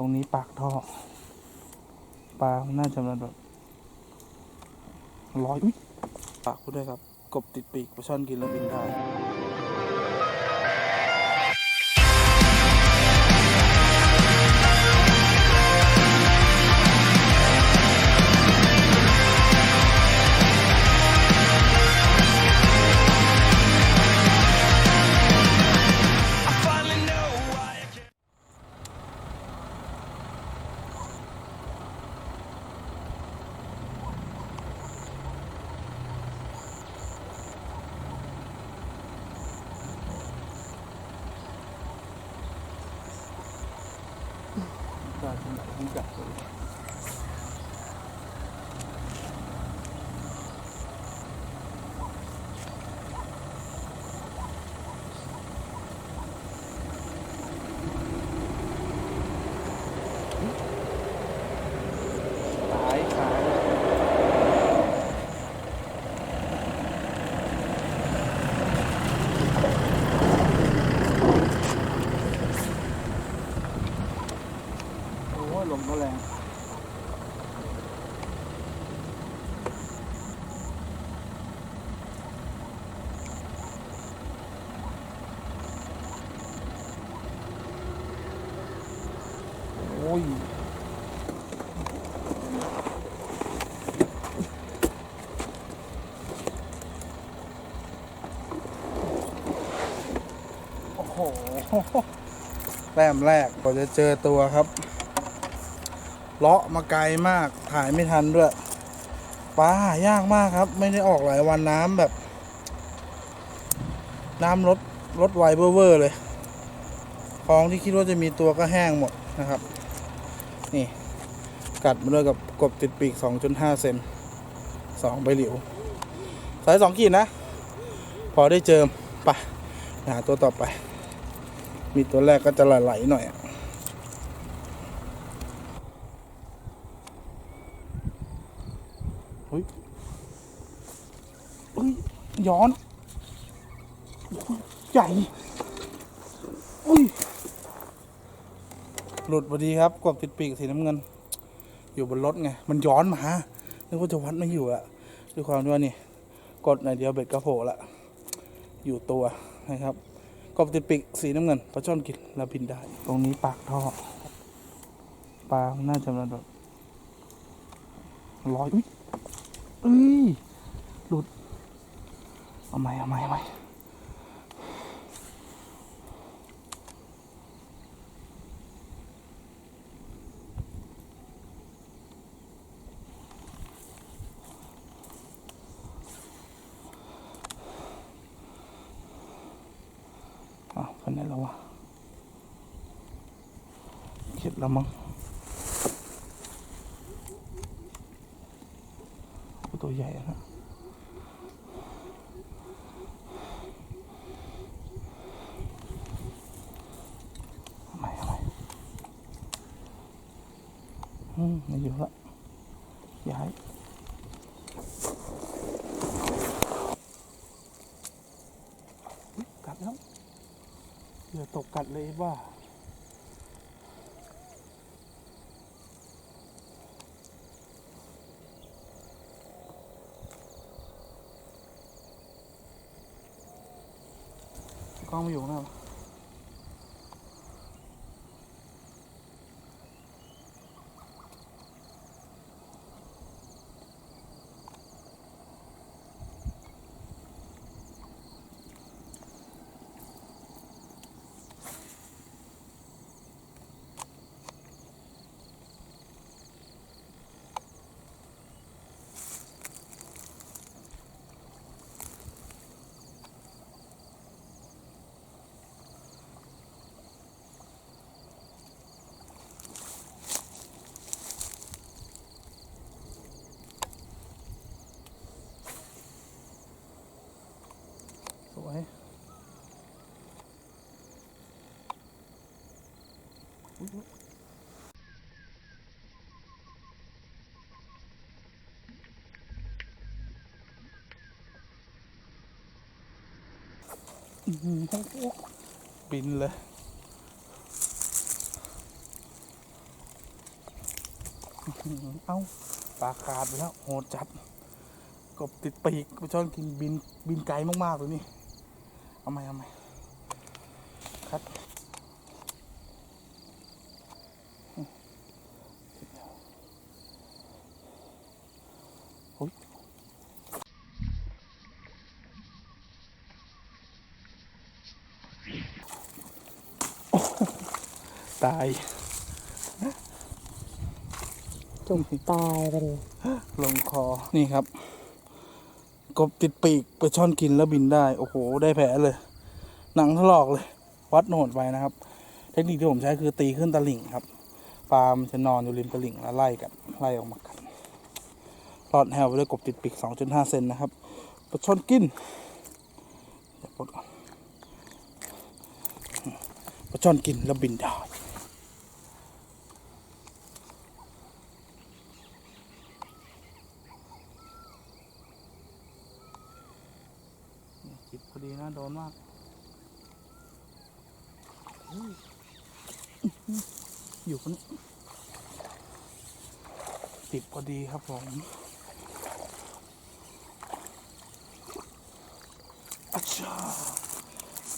รงนี้ปากท่อ ปลาน่าจะมันแบบร้อยอุ๊ยปากพูดด้วยครับ กบติดปีกปลาช่อนกินแล้วบินได้ ได้ที่ไหนที่จับเลยขายขายโอ้ย ลมก็แรงโอ้ยโอ้โหแต้มแรกกว่าจะเจอตัวครับ เลาะมาไกลมากถ่ายไม่ทันด้วยปลาหายากมากครับ ไม่ได้ออกหลายวันน้ำแบบ น้ำลดลดไวเวอร์เลยคลองที่คิดว่าจะมีตัวก็แห้งหมดนะครับ นี่ กัดมาด้วยกับกบติดปีก 2.5 เซนสองใบหลิวสายสองขีดนะ พอได้เจิมไปหาตัวต่อไป มีตัวแรกก็จะไหลๆหน่อยอะเฮ้ยเฮ้ ย้อนใหญ่อุ้ยหลุดพอดีครับกบติดปีกสีน้ำเงิน อยู่บนรถไง มันย้อนมานึกว่าจะวัดไม่อยู่อะด้วยความที่ว่านี่ กดหน่อยเดียวเบ็ดกระโผล่ละ อยู่ตัวนะครับกบติดปีกสีน้ำเงินปลาช่อนกินแล้วบินได้ ตรงนี้ปากท่อปลาน่าจะมันแบบร้อยอุ้ยหลุด เอาไหมเอาไหมเอาไหมอ้าวไปไหนแล้ววะเข็ดแล้วมั้งโอ้ตัวใหญ่อะนะเอาไหมเอาไหม อืมไม่อยู่ละย้ายกัดแล้วเหยื่อตกกัดเลยว่ากล้อ วยบินเลยเอ้าปลาขาดไปแล้วโหดจัด กบติดปีกปชอนกินบินบินไกลมากๆเลยนี่ เอาไหมเอาไหมคัดโอ้ยโอ้โหตายจุกตายไปเลยลงคอ นี่ครับ กบติดปีกไปช่อนกินแล้วบินได้ โอ้โห ได้แผลเลย หนังถลอกเลย วัดโหนดไปนะครับ เทคนิคที่ผมใช้คือตีขึ้นตะลิ่งครับปลามันจะนอนอยู่ริมตะลิ่งแล้วไล่กันไล่ออกมากันรอดแฮวไปด้วยกบติดปีก 2.5 เซนนะครับปลาช่อนกินเดี๋ยวปลดก่อนปลาช่อนกินแล้วบินได้ จิบพอดีนะโดนมากอยู่คนติดพอดีครับผม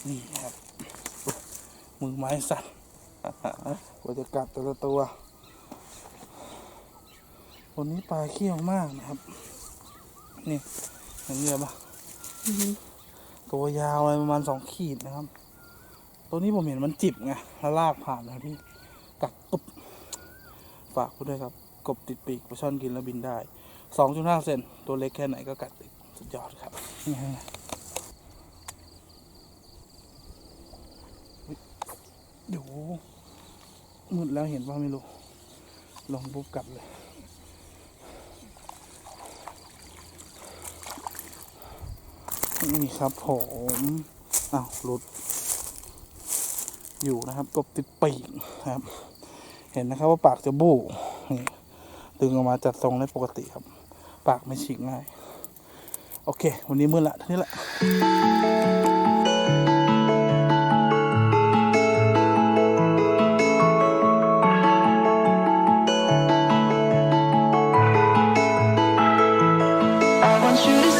นี่ครับมือไม้สั่นกว่าจะกัดแต่ละตัว วันนี้ปลาเขี้ยวมากนะครับ นี่เห็นเรือปะ ตัวยาวประมาณสองขีดนะครับ ตัวนี้ผมเห็นมันจิบไงแล้วลากผ่านนะพี่กัดตุ๊บฝากคุณด้วยครับ กบติดปีกปลาช่อนกินแล้วบินได้สองจุดห้าเซนตัวเล็กแค่ไหนก็กัดติดสุดยอดครับนี่ฮะเดี๋ยวมืดแล้วเห็นว่าไม่รู้ ลองปุ๊บกัดเลย นี่ครับผมอ้าวหลุด อยู่นะครับกบติดปีกครับ เห็นนะครับว่าปากจะบู้นี่ดึงออกมาจัดทรงได้ปกติครับ ปากไม่ฉีกง่าย โอเค วันนี้มืดละท่านี้แหละ I want you to